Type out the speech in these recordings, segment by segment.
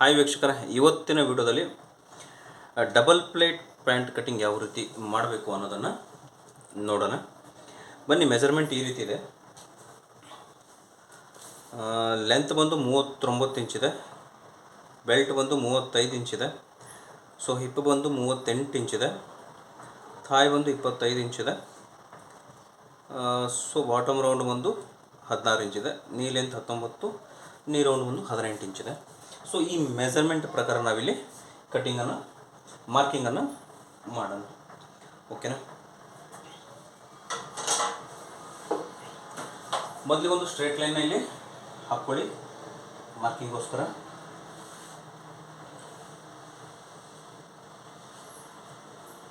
Hi ವೀಕ್ಷಕರ, ಇವತ್ತಿನ ವಿಡಿಯೋದಲ್ಲಿ ಡಬಲ್ ಪ್ಲೇಟ್ ಪ್ಯಾಂಟ್ ಕಟಿಂಗ್ ಯಾವ ರೀತಿ ಮಾಡಬೇಕು ಅನ್ನೋದನ್ನು ನೋಡೋಣ. ಬನ್ನಿ ಮೆಜರ್ಮೆಂಟ್ ಈ ರೀತಿ ಇದೆ. ಲೆಂತ್ ಬಂದು ಮೂವತ್ತೊಂಬತ್ತು ಇಂಚಿದೆ ಬೆಲ್ಟ್ ಬಂದು ಮೂವತ್ತೈದು ಇಂಚಿದೆ ಸೊ ಹಿಪ್ ಬಂದು ಮೂವತ್ತೆಂಟು ಇಂಚಿದೆ ಥಾಯ್ ಬಂದು ಇಪ್ಪತ್ತೈದು ಇಂಚಿದೆ ಸೊ ಬಾಟಮ್ ರೌಂಡ್ ಬಂದು ಹದಿನಾರು ಇಂಚಿದೆ ನೀ ಲೆಂತ್ ಹತ್ತೊಂಬತ್ತು ನೀ ರೌಂಡ್ ಬಂದು ಹದಿನೆಂಟು ಇಂಚಿದೆ ಸೊ ಈ ಮೆಸರ್ಮೆಂಟ್ ಪ್ರಕಾರ ನಾವಿಲ್ಲಿ ಕಟ್ಟಿಂಗನ್ನು ಮಾರ್ಕಿಂಗನ್ನು ಮಾಡೋಣ. ಓಕೆನಾ ಮೊದಲಿಗೆ ಒಂದು ಸ್ಟ್ರೇಟ್ ಲೈನ್ ಇಲ್ಲಿ ಹಾಕ್ಕೊಳ್ಳಿ. ಮಾರ್ಕಿಂಗ್ಗೋಸ್ಕರ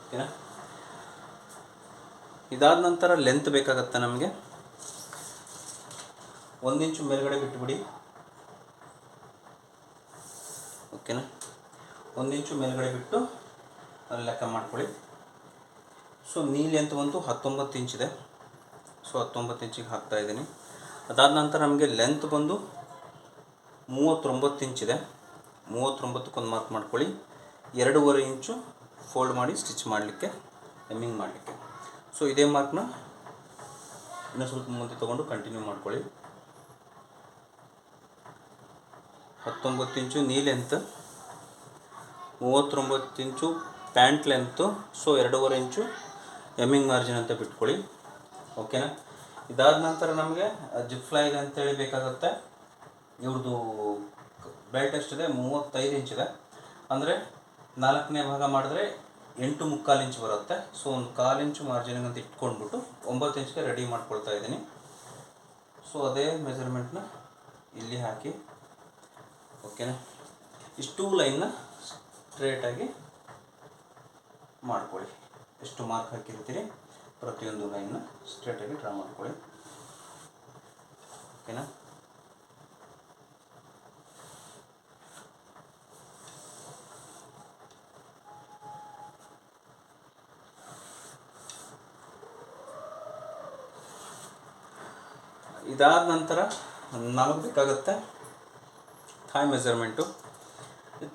ಓಕೆನಾ ಇದಾದ ನಂತರ ಲೆಂತ್ ಬೇಕಾಗತ್ತೆ ನಮಗೆ. ಒಂದು ಇಂಚು ಮೇಲ್ಗಡೆ ಬಿಟ್ಟುಬಿಡಿ ಓಕೆನಾ? ಒಂದು ಇಂಚು ಮೇಲ್ಗಡೆ ಬಿಟ್ಟು ಅಲ್ಲಿ ಲೆಕ್ಕ ಮಾಡ್ಕೊಳ್ಳಿ. ಸೊ ನೀಲಿ ಅಂತ ಬಂತು ಹತ್ತೊಂಬತ್ತು ಇಂಚಿದೆ ಸೊ ಹತ್ತೊಂಬತ್ತು ಇಂಚಿಗೆ ಹಾಕ್ತಾ ಇದ್ದೀನಿ. ಅದಾದ ನಂತರ ನಮಗೆ ಲೆಂತ್ ಬಂದು ಮೂವತ್ತೊಂಬತ್ತು ಇಂಚಿದೆ ಮೂವತ್ತೊಂಬತ್ತಕ್ಕೊಂದು ಮಾರ್ಕ್ ಮಾಡ್ಕೊಳ್ಳಿ. ಎರಡೂವರೆ ಇಂಚು ಫೋಲ್ಡ್ ಮಾಡಿ ಸ್ಟಿಚ್ ಮಾಡಲಿಕ್ಕೆ ಎಮ್ಮಿಂಗ್ ಮಾಡಲಿಕ್ಕೆ. ಸೊ ಇದೇ ಮಾರ್ಕ್ನ ಇನ್ನೂ ಸ್ವಲ್ಪ ಮುಂದೆ ತೊಗೊಂಡು ಕಂಟಿನ್ಯೂ ಮಾಡ್ಕೊಳ್ಳಿ. ಹತ್ತೊಂಬತ್ತು ಇಂಚು ನೀ ಲೆಂತ್ ಮೂವತ್ತೊಂಬತ್ತು ಇಂಚು ಪ್ಯಾಂಟ್ ಲೆಂತು ಸೊ ಎರಡೂವರೆ ಇಂಚು ಎಮ್ಮಿಂಗ್ ಮಾರ್ಜಿನ್ ಅಂತ ಬಿಟ್ಕೊಳ್ಳಿ. ಓಕೆನಾ ಇದಾದ ನಂತರ ನಮಗೆ ಜಿಪ್ ಫ್ಲೈಗ್ ಅಂತೇಳಿ ಬೇಕಾಗುತ್ತೆ. ಇವ್ರದ್ದು ಬೆಲ್ಟ್ ಎಷ್ಟಿದೆ? ಮೂವತ್ತೈದು ಇಂಚಿದೆ ಅಂದರೆ ನಾಲ್ಕನೇ ಭಾಗ ಮಾಡಿದ್ರೆ ಎಂಟು ಮುಕ್ಕಾಲು ಇಂಚು ಬರುತ್ತೆ. ಸೊ ಒಂದು ಕಾಲು ಇಂಚು ಮಾರ್ಜಿನ್ ಅಂತ ಇಟ್ಕೊಂಡ್ಬಿಟ್ಟು ಒಂಬತ್ತು ಇಂಚ್ಗೆ ರೆಡಿ ಮಾಡ್ಕೊಳ್ತಾ ಇದ್ದೀನಿ. ಸೊ ಅದೇ ಮೆಜರ್ಮೆಂಟ್ನ ಇಲ್ಲಿ ಹಾಕಿ. ಓಕೆನಾ ಇಷ್ಟು ಲೈನ್ನ ಸ್ಟ್ರೇಟಾಗಿ ಮಾಡ್ಕೊಳ್ಳಿ. ಎಷ್ಟು ಮಾರ್ಕ್ ಹಾಕಿರ್ತೀರಿ? ಪ್ರತಿಯೊಂದು ಲೈನ್ನ ಸ್ಟ್ರೇಟಾಗಿ ಡ್ರಾ ಮಾಡ್ಕೊಳ್ಳಿ. ಓಕೆನಾ ಇದಾದ ನಂತರ ನಮಗೆ ಬೇಕಾಗುತ್ತೆ ಥಾಯ್ ಮೆಜರ್ಮೆಂಟು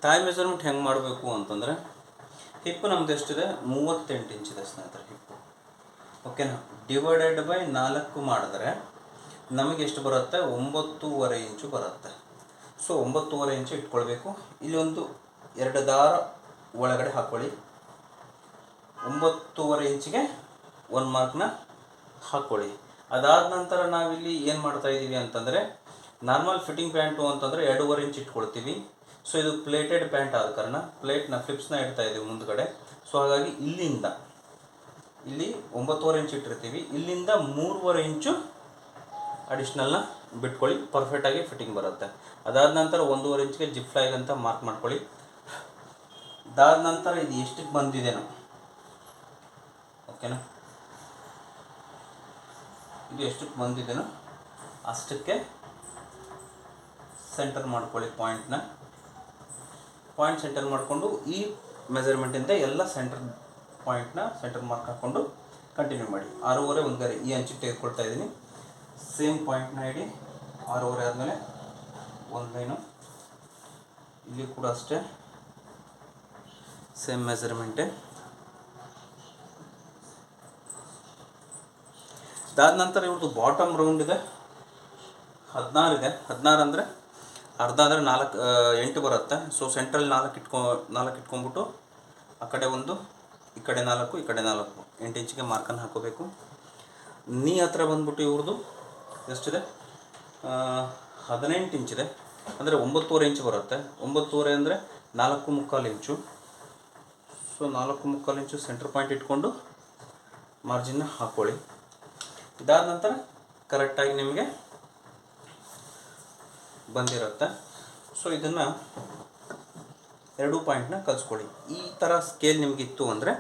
ಥಾಯ್ ಮೆಜರ್ಮೆಂಟ್ ಹೆಂಗೆ ಮಾಡಬೇಕು ಅಂತಂದರೆ ಹಿಪ್ಪು ನಮ್ದು ಎಷ್ಟಿದೆ? ಮೂವತ್ತೆಂಟು ಇಂಚಿದೆ ಸ್ನೇಹಿತರೆ ಹಿಪ್ಪು. ಓಕೆನಾ ಡಿವೈಡೆಡ್ ಬೈ ನಾಲ್ಕು ಮಾಡಿದ್ರೆ ನಮಗೆ ಎಷ್ಟು ಬರುತ್ತೆ? ಒಂಬತ್ತೂವರೆ ಇಂಚು ಬರುತ್ತೆ. ಸೊ ಒಂಬತ್ತೂವರೆ ಇಂಚು ಇಟ್ಕೊಳ್ಬೇಕು. ಇಲ್ಲಿ ಒಂದು ಎರಡು ದಾರ ಒಳಗಡೆ ಹಾಕ್ಕೊಳ್ಳಿ ಒಂಬತ್ತೂವರೆ ಇಂಚಿಗೆ ಒಂದು ಮಾರ್ಕ್ನ ಹಾಕ್ಕೊಳ್ಳಿ ಅದಾದ ನಂತರ ನಾವಿಲ್ಲಿ ಏನು ಮಾಡ್ತಾ ಇದ್ದೀವಿ ಅಂತಂದರೆ ನಾರ್ಮಲ್ ಫಿಟ್ಟಿಂಗ್ ಪ್ಯಾಂಟು ಅಂತಂದರೆ ಎರಡೂವರೆ ಇಂಚ್ ಇಟ್ಕೊಳ್ತೀವಿ. ಸೊ ಇದು ಪ್ಲೇಟೆಡ್ ಪ್ಯಾಂಟ್ ಆದ ಕಾರಣ ಪ್ಲೇಟ್ನ ಫ್ಲಿಪ್ಸ್ನ ಇಡ್ತಾ ಇದ್ದೀವಿ ಮುಂದ್ಗಡೆ. ಸೊ ಹಾಗಾಗಿ ಇಲ್ಲಿಂದ, ಇಲ್ಲಿ ಒಂಬತ್ತುವರೆ ಇಂಚ್ ಇಟ್ಟಿರ್ತೀವಿ. ಇಲ್ಲಿಂದ ಮೂರುವರೆ ಇಂಚು ಅಡಿಷ್ನಲ್ನ ಬಿಟ್ಕೊಳ್ಳಿ. ಪರ್ಫೆಕ್ಟಾಗಿ ಫಿಟ್ಟಿಂಗ್ ಬರುತ್ತೆ. ಅದಾದ ನಂತರ ಒಂದೂವರೆ ಇಂಚ್ಗೆ ಜಿಪ್ ಫ್ಲಾಗ್ ಅಂತ ಮಾರ್ಕ್ ಮಾಡ್ಕೊಳ್ಳಿ. ಅದಾದ ನಂತರ ಇದು ಎಷ್ಟಕ್ಕೆ ಬಂದಿದೆನೋ ಓಕೆನಾ ಇದು ಎಷ್ಟಕ್ಕೆ ಬಂದಿದೆನೋ ಅಷ್ಟಕ್ಕೆ ಸೆಂಟರ್ ಮಾಡ್ಕೊಳ್ಳಿ ಪಾಯಿಂಟ್ನ ಪಾಯಿಂಟ್ ಸೆಂಟರ್ ಮಾಡಿಕೊಂಡು ಈ ಮೆಜರ್ಮೆಂಟಿಂದ ಎಲ್ಲ ಸೆಂಟರ್ ಪಾಯಿಂಟ್ನ ಸೆಂಟರ್ ಮಾರ್ಕ್ ಹಾಕ್ಕೊಂಡು ಕಂಟಿನ್ಯೂ ಮಾಡಿ. ಆರೂವರೆ ಒಂದು ಗರಿ ಈ ಅಂಚಿಗೆ ತೆಗೆದುಕೊಳ್ತಾ ಇದ್ದೀನಿ. ಸೇಮ್ ಪಾಯಿಂಟ್ನ ಇಡಿ. ಆರೂವರೆ ಆದಮೇಲೆ ಒಂದು ಲೈನು ಇಲ್ಲಿ ಕೂಡ ಅಷ್ಟೇ. ಸೇಮ್ ಮೆಜರ್ಮೆಂಟೇ ಅದಾದ ನಂತರ ಇವ್ರದ್ದು ಬಾಟಮ್ ರೌಂಡ್ ಇದೆ. ಹದಿನಾರು ಇದೆ. ಹದಿನಾರು ಅಂದರೆ ಅರ್ಧ ಅಂದರೆ ನಾಲ್ಕು ಎಂಟು ಬರುತ್ತೆ. ಸೊ ಸೆಂಟ್ರಲ್ಲಿ ನಾಲ್ಕು ಇಟ್ಕೊ, ನಾಲ್ಕು ಇಟ್ಕೊಂಬಿಟ್ಟು ಆ ಕಡೆ ಒಂದು, ಈ ಕಡೆ ನಾಲ್ಕು, ಈ ಕಡೆ ನಾಲ್ಕು. ಎಂಟು ಇಂಚಿಗೆ ಮಾರ್ಕನ್ನು ಹಾಕೋಬೇಕು ನೀ ಹತ್ರ ಬಂದ್ಬಿಟ್ಟು ಇವ್ರದ್ದು ಎಷ್ಟಿದೆ? ಹದಿನೆಂಟು ಇಂಚಿದೆ. ಅಂದರೆ ಒಂಬತ್ತೂವರೆ ಇಂಚು ಬರುತ್ತೆ. ಒಂಬತ್ತೂವರೆ ಅಂದರೆ ನಾಲ್ಕು ಮುಕ್ಕಾಲು ಇಂಚು. ಸೊ ನಾಲ್ಕು ಮುಕ್ಕಾಲು ಇಂಚು ಸೆಂಟ್ರ್ ಪಾಯಿಂಟ್ ಇಟ್ಕೊಂಡು ಮಾರ್ಜಿನ್ನ ಹಾಕ್ಕೊಳ್ಳಿ ಇದಾದ ನಂತರ ಕರೆಕ್ಟಾಗಿ ನಿಮಗೆ ಬಂದಿರುತ್ತೆ. ಸೊ ಇದನ್ನು ಎರಡು ಪಾಯಿಂಟ್ನ ಕಲಿಸ್ಕೊಳ್ಳಿ ಈ ಥರ ಸ್ಕೇಲ್ ನಿಮಗಿತ್ತು ಅಂದರೆ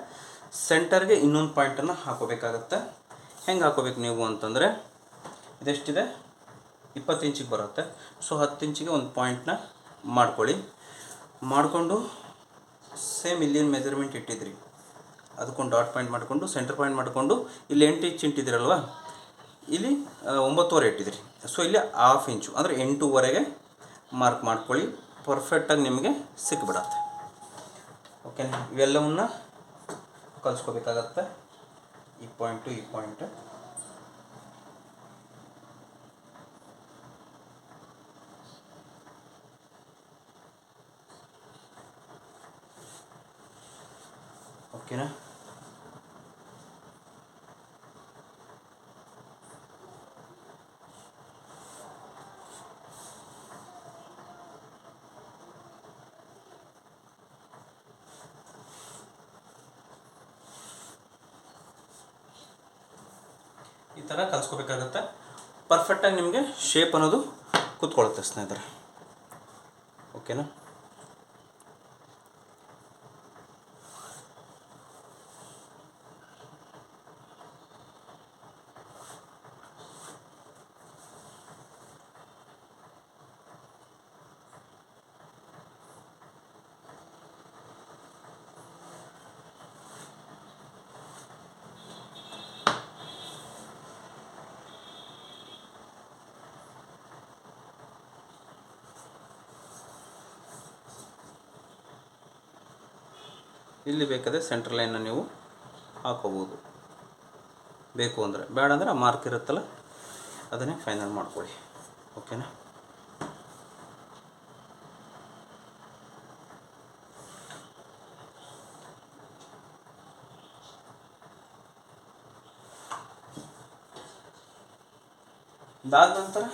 ಸೆಂಟರ್ಗೆ ಇನ್ನೊಂದು ಪಾಯಿಂಟನ್ನು ಹಾಕೋಬೇಕಾಗತ್ತೆ. ಹೆಂಗೆ ಹಾಕೋಬೇಕು ನೀವು ಅಂತಂದರೆ, ಇದೆಷ್ಟಿದೆ? ಇಪ್ಪತ್ತು ಇಂಚಿಗೆ ಬರುತ್ತೆ. ಸೊ ಹತ್ತು ಇಂಚಿಗೆ ಒಂದು ಪಾಯಿಂಟ್ನ ಮಾಡ್ಕೊಳ್ಳಿ. ಮಾಡಿಕೊಂಡು ಸೇಮ್ ಇಲ್ಲಿನ ಮೆಜರ್ಮೆಂಟ್ ಇಟ್ಟಿದ್ರಿ. ಅದಕ್ಕೊಂದು ಡಾಟ್ ಪಾಯಿಂಟ್ ಮಾಡಿಕೊಂಡು ಸೆಂಟರ್ ಪಾಯಿಂಟ್ ಮಾಡಿಕೊಂಡು, ಇಲ್ಲಿ ಎಂಟು ಇಂಚ್ ಇಟ್ಟಿದ್ದೀರಲ್ವ ಇಲ್ಲಿ ಒಂಬತ್ತುವರೆ ಇಟ್ಟಿದ್ರಿ ಸೊ ಇಲ್ಲಿ ಹಾಫ್ ಇಂಚು ಅಂದರೆ ಎಂಟೂವರೆಗೆ ಮಾರ್ಕ್ ಮಾಡ್ಕೊಳ್ಳಿ. ಪರ್ಫೆಕ್ಟಾಗಿ ನಿಮಗೆ ಸಿಕ್ಬಿಡತ್ತೆ. ಓಕೆ ಇವೆಲ್ಲವನ್ನ ಕಲಿಸ್ಕೋಬೇಕಾಗತ್ತೆ. ಈ ಪಾಯಿಂಟು ಈ ಪಾಯಿಂಟು ಓಕೆನಾ ಈ ಥರ ಕಲಿಸ್ಕೋಬೇಕಾಗತ್ತೆ. ಪರ್ಫೆಕ್ಟಾಗಿ ನಿಮಗೆ ಶೇಪ್ ಅನ್ನೋದು ಕೂತ್ಕೊಳ್ಳುತ್ತೆ ಸ್ನೇಹಿತರೆ. ಓಕೆನಾ ಇಲ್ಲಿ ಬೇಕಾದರೆ ಸೆಂಟ್ರ್ ಲೈನ್ನ ನೀವು ಹಾಕೋಬೋದು. ಬೇಕು ಅಂದರೆ. ಬೇಡ ಅಂದರೆ ಮಾರ್ಕ್ ಇರುತ್ತಲ್ಲ, ಅದನ್ನೇ ಫೈನಲ್ ಮಾಡ್ಕೊಳ್ಳಿ. ಓಕೆನಾ ಇದಾದ ನಂತರ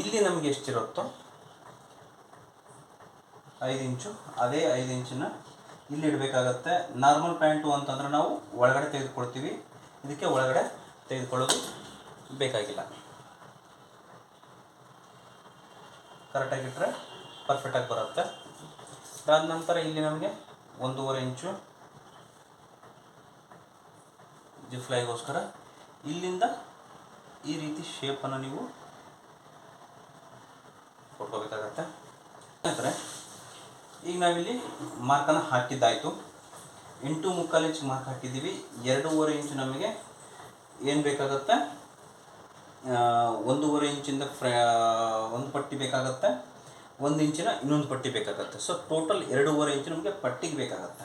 ಇಲ್ಲಿ ನಮಗೆ ಎಷ್ಟಿರುತ್ತೋ, ಐದು ಇಂಚು, ಅದೇ ಐದು ಇಂಚನ್ನ ಇಲ್ಲಿ ಇಡಬೇಕಾಗತ್ತೆ. ನಾರ್ಮಲ್ ಪ್ಯಾಂಟು ಅಂತಂದ್ರೆ ನಾವು ಒಳಗಡೆ ತೆಗೆದುಕೊಳ್ತೀವಿ. ಇದಕ್ಕೆ ಒಳಗಡೆ ತೆಗೆದುಕೊಳ್ಳೋದು ಬೇಕಾಗಿಲ್ಲ. ಕರೆಕ್ಟಾಗಿ ಇಟ್ಟರೆ ಪರ್ಫೆಕ್ಟಾಗಿ ಬರುತ್ತೆ. ಅದಾದ ನಂತರ ಇಲ್ಲಿ ನಮಗೆ ಒಂದೂವರೆ ಇಂಚು ಜಿಫ್ಲೈಗೋಸ್ಕರ ಇಲ್ಲಿಂದ ಈ ರೀತಿ ಶೇಪನ್ನು ನೀವು ಕೊಟ್ಕೋಬೇಕಾಗತ್ತೆ. ನಂತರ ಈಗ ನಾವಿಲ್ಲಿ ಮಾರ್ಕನ್ನು ಹಾಕಿದ್ದಾಯಿತು. ಎಂಟು ಮುಕ್ಕಾಲು ಇಂಚ್ ಮಾರ್ಕ್ ಹಾಕಿದ್ದೀವಿ. ಎರಡೂವರೆ ಇಂಚು ನಮಗೆ ಏನು ಬೇಕಾಗುತ್ತೆ? ಒಂದೂವರೆ ಇಂಚಿಂದ ಫ್ರ ಒಂದು ಪಟ್ಟಿ ಬೇಕಾಗತ್ತೆ. ಒಂದು ಇಂಚಿನ ಇನ್ನೊಂದು ಪಟ್ಟಿ ಬೇಕಾಗತ್ತೆ. ಸೊ ಟೋಟಲ್ ಎರಡೂವರೆ ಇಂಚು ನಮಗೆ ಪಟ್ಟಿಗೆ ಬೇಕಾಗತ್ತೆ.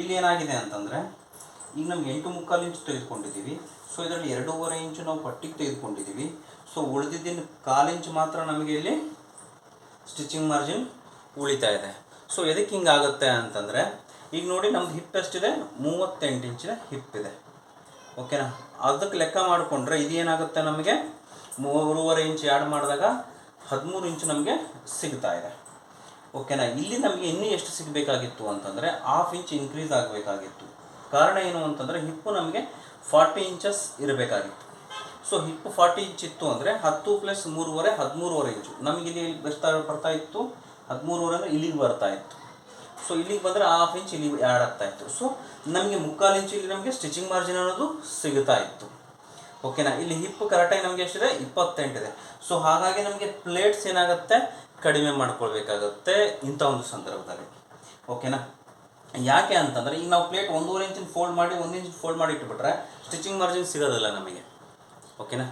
ಇಲ್ಲಿ ಏನಾಗಿದೆ ಅಂತಂದರೆ, ಈಗ ನಮ್ಗೆ ಎಂಟು ಮುಕ್ಕಾಲು ಇಂಚು ತೆಗೆದುಕೊಂಡಿದ್ದೀವಿ. ಸೊ ಇದರಲ್ಲಿ ಎರಡೂವರೆ ಇಂಚು ನಾವು ಪಟ್ಟಿಗೆ ತೆಗೆದುಕೊಂಡಿದ್ದೀವಿ. ಸೊ ಉಳಿದಿದ್ದಿನ ಕಾಲು ಇಂಚು ಮಾತ್ರ ನಮಗೆ ಇಲ್ಲಿ ಸ್ಟಿಚಿಂಗ್ ಮಾರ್ಜಿನ್ ಉಳಿತಾ ಇದೆ. ಸೊ ಎದಕ್ಕೆ ಹಿಂಗಾಗುತ್ತೆ ಅಂತಂದರೆ, ಈಗ ನೋಡಿ ನಮ್ದು ಹಿಪ್ ಎಷ್ಟಿದೆ ಮೂವತ್ತೆಂಟು ಇಂಚಿನ ಹಿಪ್ ಇದೆ. ಓಕೆನಾ ಅದಕ್ಕೆ ಲೆಕ್ಕ ಮಾಡಿಕೊಂಡ್ರೆ ಇದೇನಾಗುತ್ತೆ ನಮಗೆ? ಮೂರುವರೆ ಇಂಚ್ ಆ್ಯಡ್ ಮಾಡಿದಾಗ ಹದಿಮೂರು ಇಂಚು ನಮಗೆ ಸಿಗ್ತಾ ಇದೆ. ಓಕೆನಾ ಇಲ್ಲಿ ನಮಗೆ ಇನ್ನೂ ಎಷ್ಟು ಸಿಗಬೇಕಾಗಿತ್ತು ಅಂತಂದರೆ ಹಾಫ್ ಇಂಚ್ ಇನ್ಕ್ರೀಸ್ ಆಗಬೇಕಾಗಿತ್ತು. ಕಾರಣ ಏನು ಅಂತಂದರೆ ಹಿಪ್ಪು ನಮಗೆ ಫಾರ್ಟಿ ಇಂಚಸ್ ಇರಬೇಕಾಗಿತ್ತು. ಸೊ ಹಿಪ್ಪು ಫಾರ್ಟಿ ಇಂಚ್ ಇತ್ತು ಅಂದರೆ ಹತ್ತು ಪ್ಲಸ್ ಮೂರುವರೆ, ಹದಿಮೂರುವರೆ ಇಂಚು ನಮಗಿಲ್ಲಿ ಎಷ್ಟು ಬರ್ತಾ ಇತ್ತು ಹದಿಮೂರುವರೆ ಅಂದರೆ ಇಲ್ಲಿಗೆ ಬರ್ತಾ ಇತ್ತು. ಸೊ ಇಲ್ಲಿಗೆ ಬಂದರೆ ಹಾಫ್ ಇಂಚ್ ಇಲ್ಲಿ ಆ್ಯಡ್ ಆಗ್ತಾ ಇತ್ತು. ಸೊ ನಮಗೆ ಮುಕ್ಕಾಲು ಇಂಚು ಇಲ್ಲಿ ನಮಗೆ ಸ್ಟಿಚಿಂಗ್ ಮಾರ್ಜಿನ್ ಅನ್ನೋದು ಸಿಗುತ್ತಾ ಇತ್ತು. ಓಕೆನಾ ಇಲ್ಲಿ ಹಿಪ್ ಕರೆಕ್ಟಾಗಿ ನಮಗೆ ಎಷ್ಟಿದೆ? ಇಪ್ಪತ್ತೆಂಟಿದೆ ಸೊ ಹಾಗಾಗಿ ನಮಗೆ ಪ್ಲೇಟ್ಸ್ ಏನಾಗುತ್ತೆ? ಕಡಿಮೆ ಮಾಡ್ಕೊಳ್ಬೇಕಾಗತ್ತೆ ಇಂಥ ಒಂದು ಸಂದರ್ಭದಲ್ಲಿ. ಓಕೆನಾ ಯಾಕೆ ಅಂತಂದರೆ, ಈಗ ನಾವು ಪ್ಲೇಟ್ ಒಂದೂವರೆ ಇಂಚಿನ ಫೋಲ್ಡ್ ಮಾಡಿ, ಒಂದು ಇಂಚಿನ ಫೋಲ್ಡ್ ಮಾಡಿ ಇಟ್ಬಿಟ್ರೆ ಸ್ಟಿಚಿಂಗ್ ಮಾರ್ಜಿನ್ ಸಿಗೋದಿಲ್ಲ ನಮಗೆ. ಓಕೆನಾ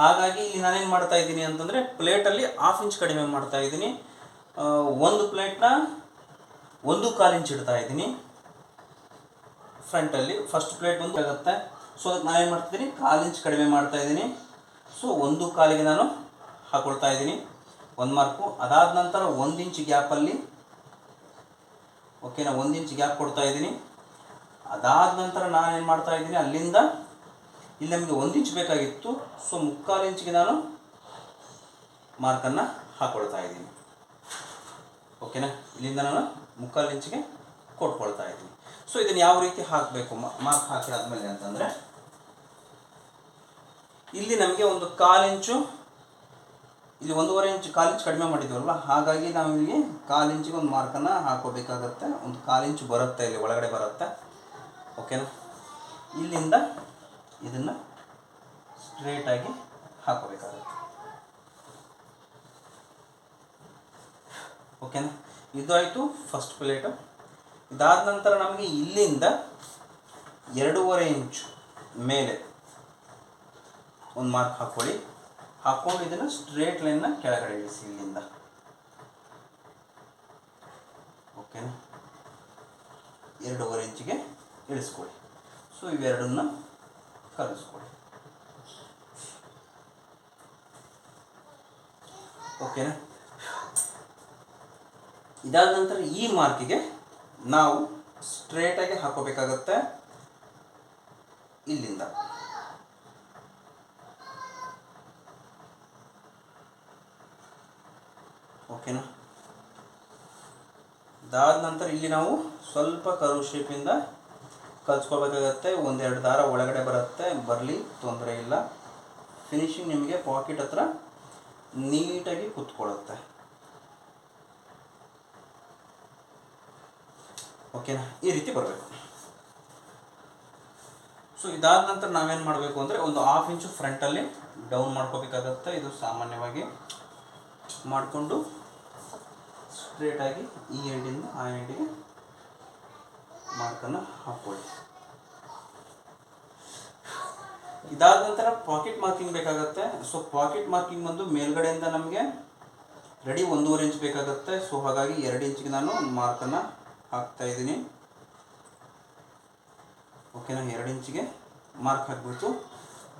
ಹಾಗಾಗಿ ಇಲ್ಲಿ ನಾನೇನು ಮಾಡ್ತಾ ಇದ್ದೀನಿ ಅಂತಂದರೆ ಪ್ಲೇಟಲ್ಲಿ ಹಾಫ್ ಇಂಚ್ ಕಡಿಮೆ ಮಾಡ್ತಾ ಇದ್ದೀನಿ. ಒಂದು ಪ್ಲೇಟ್ನ ಒಂದು ಕಾಲು ಇಂಚ್ ಇಡ್ತಾ ಇದ್ದೀನಿ. ಫ್ರಂಟಲ್ಲಿ ಫಸ್ಟ್ ಪ್ಲೇಟ್ ಒಂದು ಆಗುತ್ತೆ. ಸೊ ಅದಕ್ಕೆ ನಾನು ಏನು ಮಾಡ್ತಿದ್ದೀನಿ? ಕಾಲು ಇಂಚ್ ಕಡಿಮೆ ಮಾಡ್ತಾ ಇದ್ದೀನಿ. ಸೊ ಒಂದು ಕಾಲಿಗೆ ನಾನು ಹಾಕೊಳ್ತಾ ಇದ್ದೀನಿ. ಒಂದು ಮಾರ್ಕು ಅದಾದ ನಂತರ ಒಂದು ಇಂಚ್ ಗ್ಯಾಪಲ್ಲಿ ಓಕೆನಾ ಒಂದು ಇಂಚ್ ಗ್ಯಾಪ್ ಕೊಡ್ತಾ ಇದ್ದೀನಿ. ಅದಾದ ನಂತರ ನಾನು ಏನು ಮಾಡ್ತಾ ಇದ್ದೀನಿ? ಅಲ್ಲಿಂದ ಇಲ್ಲಿ ನಮಗೆ ಒಂದು ಇಂಚ್ ಬೇಕಾಗಿತ್ತು. ಸೊ ಮುಕ್ಕಾಲು ಇಂಚಿಗೆ ನಾನು ಮಾರ್ಕನ್ನು ಹಾಕೊಳ್ತಾ ಇದ್ದೀನಿ. ಓಕೆನಾ ಇಲ್ಲಿಂದ ನಾನು ಮುಕ್ಕಾಲು ಇಂಚಿಗೆ ಕೊಟ್ಕೊಳ್ತಾ ಇದ್ದೀನಿ. ಸೊ ಇದನ್ನು ಯಾವ ರೀತಿ ಹಾಕಬೇಕು? ಮಾರ್ಕ್ ಹಾಕಿದಾದ್ಮೇಲೆ ಅಂತಂದರೆ, ಇಲ್ಲಿ ನಮಗೆ ಒಂದು ಕಾಲು ಇಂಚು, ಇಲ್ಲಿ ಒಂದೂವರೆ ಇಂಚು ಕಾಲು ಇಂಚು ಕಡಿಮೆ ಮಾಡಿದ್ವಲ್ವ ಹಾಗಾಗಿ ನಾವು ಇಲ್ಲಿ ಕಾಲು ಇಂಚಿಗೆ ಒಂದು ಮಾರ್ಕನ್ನು ಹಾಕೋಬೇಕಾಗತ್ತೆ. ಒಂದು ಕಾಲು ಇಂಚು ಬರುತ್ತೆ ಇಲ್ಲಿ, ಒಳಗಡೆ ಬರುತ್ತೆ. ಓಕೆನಾ ಇಲ್ಲಿಂದ ಇದನ್ನು ಸ್ಟ್ರೇಟಾಗಿ ಹಾಕೋಬೇಕಾಗತ್ತೆ. ಓಕೆನಾ ಇದು ಆಯಿತು ಫಸ್ಟ್ ಪ್ಲೇಟು ಇದಾದ ನಂತರ ನಮಗೆ ಇಲ್ಲಿಂದ ಎರಡೂವರೆ ಇಂಚು ಮೇಲೆ ಒಂದು ಮಾರ್ಕ್ ಹಾಕ್ಕೊಳ್ಳಿ ಹಾಕ್ಕೊಂಡು ಇದನ್ನು ಸ್ಟ್ರೇಟ್ ಲೈನ್ನ ಕೆಳಗಡೆ ಇಳಿಸಿ ಇಲ್ಲಿಂದ. ಓಕೆನಾ ಎರಡೂವರೆ ಇಂಚಿಗೆ ಇಳಿಸ್ಕೊಳ್ಳಿ. ಸೊ ಇವೆರಡನ್ನ ಕಲಿಸ್ಕೊಳ್ಳಿ. ಓಕೆನಾ ಇದಾದ ನಂತರ ಈ ಮಾರ್ಕಿಗೆ ನಾವು ಸ್ಟ್ರೇಟಾಗಿ ಹಾಕೋಬೇಕಾಗತ್ತೆ ಇಲ್ಲಿಂದ. ಓಕೆನಾ ಇದಾದ ನಂತರ ಇಲ್ಲಿ ನಾವು ಸ್ವಲ್ಪ ಕರು ಶೇಪಿಂದ ಕಲ್ಸ್ಕೊಳ್ಬೇಕಾಗತ್ತೆ. ಒಂದೆರಡು ದಾರ ಒಳಗಡೆ ಬರುತ್ತೆ. ಬರಲಿ, ತೊಂದರೆ ಇಲ್ಲ. ಫಿನಿಶಿಂಗ್ ನಿಮಗೆ ಪಾಕೆಟ್ ಹತ್ರ ನೀಟಾಗಿ ಕುತ್ಕೊಳ್ಳುತ್ತೆ. ಓಕೆನಾ ಈ ರೀತಿ ಬರಬೇಕು. ಸೊ ಇದಾದ ನಂತರ ನಾವೇನು ಮಾಡಬೇಕು ಅಂದರೆ ಒಂದು ಹಾಫ್ ಇಂಚು ಫ್ರಂಟಲ್ಲಿ ಡೌನ್ ಮಾಡ್ಕೋಬೇಕಾಗತ್ತೆ. ಇದು ಸಾಮಾನ್ಯವಾಗಿ ಮಾಡಿಕೊಂಡು ಸ್ಟ್ರೇಟಾಗಿ ಈ ಎಂಡಿಂದ ಆ ಎಂಡಿಗೆ ಮಾರ್ಕನ್ನು ಹಾಕ್ಕೊಳ್ಳಿ. ಇದಾದ ನಂತರ ಪಾಕೆಟ್ ಮಾರ್ಕಿಂಗ್ ಬೇಕಾಗುತ್ತೆ. ಸೊ ಪಾಕೆಟ್ ಮಾರ್ಕಿಂಗ್ ಬಂದು ಮೇಲ್ಗಡೆಯಿಂದ ನಮಗೆ ರೆಡಿ ಒಂದೂವರೆ ಇಂಚ್ ಬೇಕಾಗುತ್ತೆ. ಸೊ ಹಾಗಾಗಿ ಎರಡು ಇಂಚಿಗೆ ನಾನು ಮಾರ್ಕನ್ನು ಹಾಕ್ತಾ ಇದ್ದೀನಿ. ಓಕೆನಾ ಎರಡು ಇಂಚಿಗೆ ಮಾರ್ಕ್ ಹಾಕ್ಬಿಟ್ಟು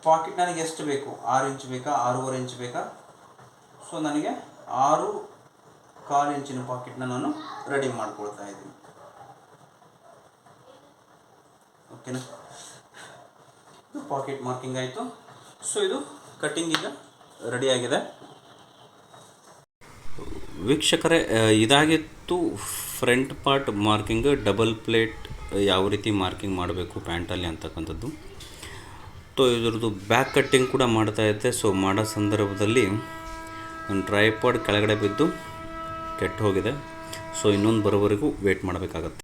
ಪಾಕೆಟ್ ನನಗೆ ಎಷ್ಟು ಬೇಕು? ಆರು ಇಂಚ್ ಬೇಕಾ? ಆರೂವರೆ ಇಂಚ್ ಬೇಕಾ? ಸೊ ನನಗೆ ಆರು ಕಾಲು ಇಂಚಿನ ಪಾಕೆಟ್ನ ನಾನು ರೆಡಿ ಮಾಡ್ಕೊಳ್ತಾ ಇದ್ದೀನಿ. ಓಕೆನಾ ಇದು ಪಾಕೆಟ್ ಮಾರ್ಕಿಂಗ್ ಆಯಿತು. ಸೊ ಇದು ಕಟ್ಟಿಂಗ್ ಈಗ ರೆಡಿಯಾಗಿದೆ ವೀಕ್ಷಕರೇ ಇದಾಗಿತ್ತು front part marking, double plate ಯಾವ ರೀತಿ ಮಾರ್ಕಿಂಗ್ ಮಾಡಬೇಕು ಪ್ಯಾಂಟಲ್ಲಿ ಅಂತಕ್ಕಂಥದ್ದು. ಸೊ ಇದ್ರದ್ದು ಬ್ಯಾಕ್ ಕಟ್ಟಿಂಗ್ ಕೂಡ ಮಾಡ್ತಾ ಇದ್ದೆ. ಸೊ ಮಾಡೋ ಸಂದರ್ಭದಲ್ಲಿ ಒಂದು ಟ್ರೈಪಾಡ್ ಕೆಳಗಡೆ ಬಿದ್ದು ಕೆಟ್ಟು ಹೋಗಿದೆ ಸೊ ಇನ್ನೊಂದು ಬರೋವರೆಗೂ ವೇಟ್ ಮಾಡಬೇಕಾಗತ್ತೆ.